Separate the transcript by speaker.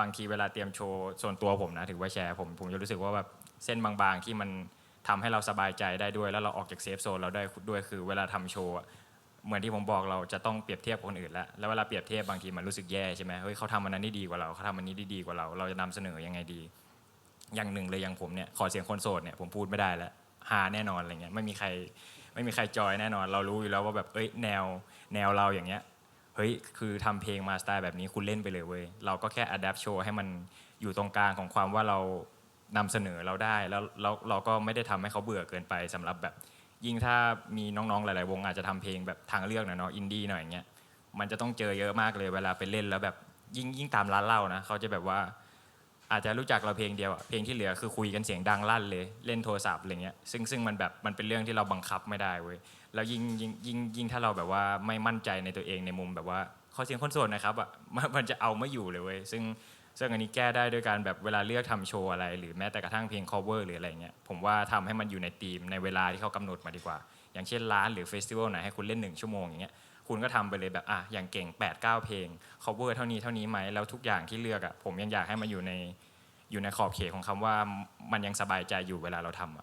Speaker 1: บางทีเวลาเตรียมโชว์ส่วนตัวผมนะถือว่าแชร์ผมผมจะรู้สึกว่าแบบเส้นบางๆที่มันทำให้เราสบายใจได้ด้วย แล้วเราออกจากเซฟโซนเราได้ด้วยคือเวลาทำโชว์เหมือนที่ผมบอกเราจะต้องเปรียบเทียบคนอื่นแล้วแล้วเวลาเปรียบเทียบบางทีมันรู้สึกแย่ใช่ไหมเฮ้ยเขาทำอันนั้นได้ดีกว่าเราเขาทำอันนี้ได้ดีกว่าเรา เราจะนำเสนอยังไงดี อย่างหนึ่งเลยอย่างผมเนี่ยขอเสียงคนโสดเนี่ยผมพูดไม่ได้แล้วหาแน่นอนอะไรเงี้ยไม่มีใครไม่มีใครจอยแน่นอน เรารู้อยู่แล้วว่าแบบเอ้ยแนวแนวเราอย่างเงี้ย เฮ้ยคือทำเพลงมาสไตล์แบบนี้คุณเล่นไปเลยเว้ยเราก็แค่อัดแอปโชว์ให้มันอยู่ตรงกลางของความว่าเรานำเสนอเราได้แล้วเราเราก็ไม่ได้ทำให้เขาเบื่อเกินไปสำหรับแบบ ยิ่งถ้ามีน้องๆหลาย ๆ วงอาจจะทำเพลงแบบทางเลือกหน่อยเนาะอินดี้หน่อยอย่างเงี้ยมันจะต้องเจอเยอะมากเลยเวลาไปเล่นแล้วแบบยิ่งยิ่งตามร้านเหล้านะเขาจะแบบว่า อาจจะรู้จักเราเพลงเดียวอะเพลงที่เหลือคือคุยกันเสียงดังลั่นเลยเล่นโทรศัพท์อะไรเงี้ยซึ่งซึ่งมันแบบมันเป็นเรื่องที่เราบังคับไม่ได้เว้ยแล้วยิ่งยิ่งยิ่งยิ่งถ้าเราแบบว่าไม่มั่นใจในตัวเองในมุมแบบว่าขอเสียงคนโสดนะครับอะมันจะเอาไม่อยู่เลยเว้ยซึ่งซึ่งอันนี้แก้ได้ด้วยการแบบเวลาเลือกทำโชว์อะไร หรือแม้แต่กระทั่งเพลง cover หรืออะไรเงี้ยผมว่าทำให้มันอยู่ในธีมในเวลาที่เขากำหนดมาดีกว่า อย่างเช่นร้านหรือเฟสติวัลไหนให้คุณเล่นหนึ่งชั่วโมงอย่างเงี้ยคุณก็ทำไปเลยแบบอะอย่างเก่ง8 9 เพลง cover เท่านี้เท่านี้ไหมแล้วทุกอย่างที่เลือกอะผมยังอยากให้มันอยู่ใน อยู่ในขอบเขตของคำว่ามันยังสบายใจอยู่เวลาเราทำ